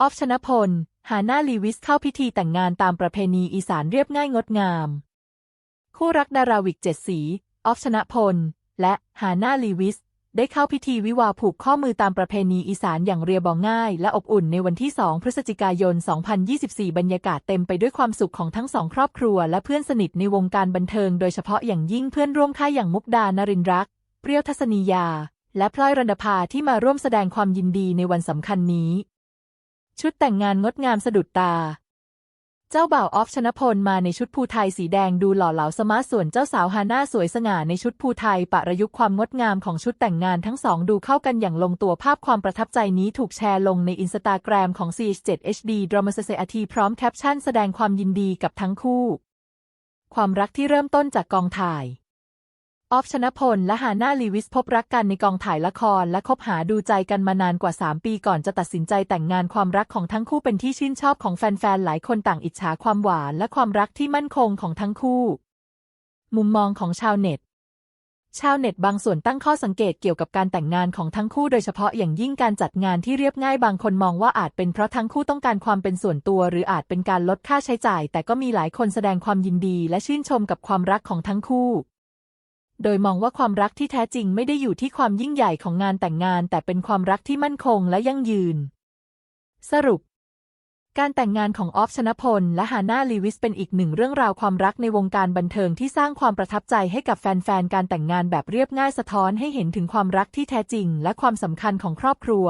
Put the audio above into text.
ออฟชนพลฮาน่าลีวิสเข้าพิธีแต่งงานตามประเพณีอีสานเรียบง่ายงดงาม คู่รักดาราวิกเจ็ดสี ออฟชนะพล และฮาน่าลีวิส ได้เข้าพิธีวิวาห์ผูกข้อมือตามประเพณีอีสานอย่างเรียบง่าย และอบอุ่นในวันที่ 2 พฤศจิกายน 2024 บรรยากาศเต็มไปด้วยความสุขของทั้งสองครอบครัว และเพื่อนสนิทในวงการบันเทิง โดยเฉพาะอย่างยิ่งเพื่อนร่วมค่ายอย่างมุกดานรินร์รัก เปรี้ยวทัศนียา และพลอยรันดภาที่มาร่วมแสดงความยินดีในวันสำคัญนี้ ชุดแต่งงานงดงามสะดุดตา เจ้าบ่าวออฟชนพลมาในชุดภูไทยสีแดงดูหล่อเหลาสมาร์ทส่วนเจ้าสาวฮาน่าสวยสง่าในชุดภูไทยประยุกต์ความงดงามของชุดแต่งงานทั้งสองดูเข้ากันอย่างลงตัวภาพความประทับใจนี้ถูกแชร์ลงในอินสตาแกรมของ CH7HD Drama Society พร้อมแคปชั่นแสดงความยินดีกับทั้งคู่ ความรักที่เริ่มต้นจากกองถ่าย ออฟชนพลและฮาน่าลีวิสพบรักกันในกองถ่ายละครและคบหาดูใจกันมานานกว่า 3 ปีก่อนจะตัดสินใจแต่งงานความรักของทั้งคู่เป็นที่ชื่นชอบของแฟนๆ หลายคนต่างอิจฉาความหวานและความรักที่มั่นคงของทั้งคู่ มุมมองของชาวเน็ต ชาวเน็ตบางส่วนตั้งข้อสังเกตเกี่ยวกับการแต่งงานของทั้งคู่โดยเฉพาะอย่างยิ่งการจัดงานที่เรียบง่ายบางคนมองว่าอาจเป็นเพราะทั้งคู่ต้องการความเป็นส่วนตัว หรืออาจเป็นการลดค่าใช้จ่าย แต่ก็มีหลายคนแสดงความยินดี และชื่นชมกับความรักของทั้งคู่ โดยมองว่าความรักที่แท้จริงไม่ได้อยู่ที่ความยิ่งใหญ่ของงานแต่งงาน แต่เป็นความรักที่มั่นคงและยั่งยืน สรุป การแต่งงานของออฟชนพล และฮาน่าลีวิสเป็นอีกหนึ่งเรื่องราวความรักในวงการบันเทิงที่สร้างความประทับใจให้กับแฟนๆ การแต่งงานแบบเรียบง่ายสะท้อนให้เห็นถึงความรักที่แท้จริง และความสำคัญของครอบครัว